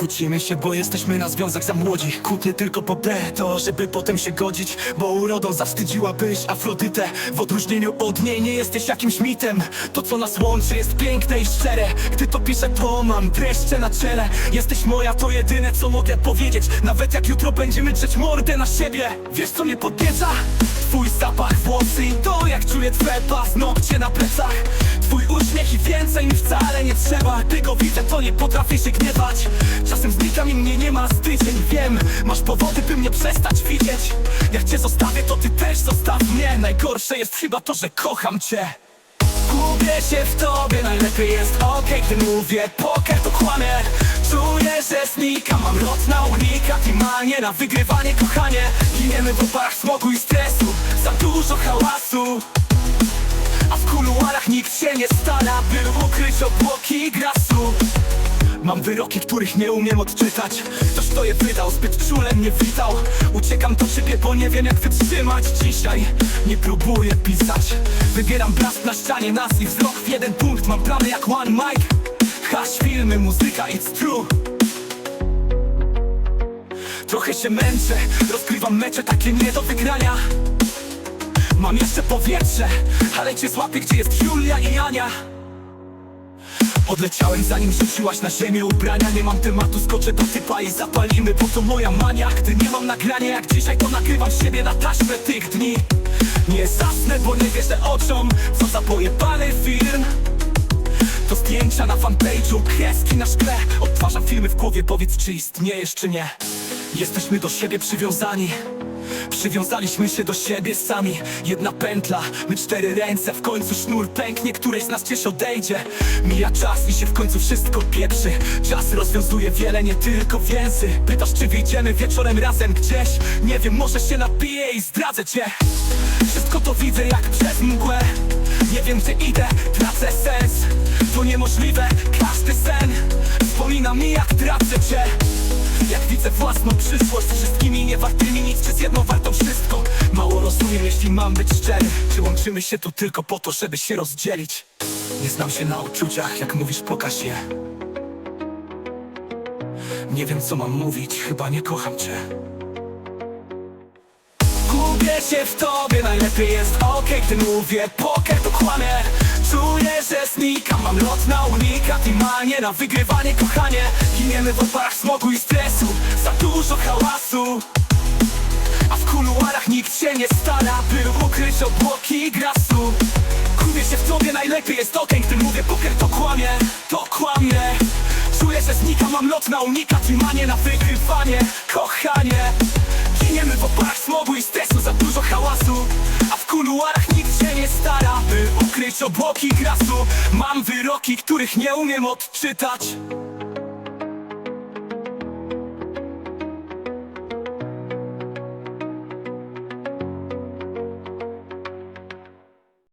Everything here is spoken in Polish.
Kłócimy się, bo jesteśmy na związek za młodzi. Kłótnie tylko po D, to żeby potem się godzić Bo urodą zawstydziłabyś Afrodytę. W odróżnieniu od niej nie jesteś jakimś mitem. To co nas łączy jest piękne i szczere. Gdy to piszę to mam dreszcze na czele. Jesteś moja, to jedyne co mogę powiedzieć. Nawet jak jutro będziemy drzeć mordę na siebie. Wiesz co mnie podnieca? Twój zapach włosy i to jak czuję twe paznokcie na plecach i więcej mi wcale nie trzeba Gdy go widzę to nie potrafię się gniewać. Czasem znikam i mnie nie ma z tydzień Wiem, masz powody by mnie przestać widzieć. Jak cię zostawię to ty też zostaw mnie. Najgorsze jest chyba to, że kocham cię. Gubię się w tobie, najlepiej jest okej Gdy mówię poker to kłamie. Czuję, że znikam, mam lot na unikat I manię na wygrywanie, kochanie. Giniemy w oparach smogu i stresu Za dużo hałasu w kuluarach nikt się nie stara By ukryć obłoki grasu. Mam wyroki, których nie umiem odczytać. Ktoś to je wydał, zbyt czule mnie witał. Uciekam do ciebie, bo nie wiem jak wytrzymać dzisiaj. Nie próbuję pisać. Wybieram blask na ścianie nas i wzrok w jeden punkt. Mam plany jak one mic. Haś, filmy, muzyka, it's true. Trochę się męczę, rozgrywam mecze takie nie do wygrania Mam jeszcze powietrze, ale cię złapię, gdzie jest Julia i Ania? Odleciałem zanim rzuciłaś na ziemię ubrania. Nie mam tematu, skoczę do typa i zapalimy Bo to moja mania, gdy nie mam nagrania Jak dzisiaj to nagrywam siebie na taśmę tych dni. Nie zasnę, bo nie wierzę oczom Co za pojebany film. To zdjęcia na fanpage'u, kreski na szkle. Odtwarzam filmy w głowie, powiedz czy istniejesz czy nie. Jesteśmy do siebie przywiązani Przywiązaliśmy się do siebie sami. Jedna pętla, my cztery ręce. W końcu sznur pęknie, któreś z nas gdzieś odejdzie. Mija czas i się w końcu wszystko pieprzy. Czas rozwiązuje wiele, nie tylko więzy. Pytasz czy wyjdziemy wieczorem razem gdzieś? Nie wiem, może się napiję i zdradzę cię. Wszystko to widzę jak przez mgłę. Nie wiem gdzie idę, tracę sens. To niemożliwe, każdy sen. Wspomina mi jak tracę cię jak widzę własną przyszłość. Wszystkimi niewartymi nic czy jedną wartą wszystko. Mało rozumiem jeśli mam być szczery. Czy łączymy się tu tylko po to, żeby się rozdzielić. Nie znam się na uczuciach, jak mówisz pokaż je. Nie wiem co mam mówić, chyba nie kocham cię. Gubię się w tobie, najlepiej jest okej Gdy mówię poker to kłamie. Czuję, że znikam, mam lot na unikat I manię na wygrywanie, kochanie Giniemy w oparach smogu i stresu. Za dużo hałasu. A w kuluarach nikt się nie stara By ukryć obłoki grasu. Gubię się w tobie, najlepiej jest okej Gdy mówię poker to kłamie, to kłamie. Czuję, że znikam, mam lot na unikat I manię na wygrywanie, kochanie Giniemy w oparach smogu i stresu Za dużo hałasu. A w kuluarach nikt się nie stara By ukryć obłoki grasu. Mam wyroki, których nie umiem odczytać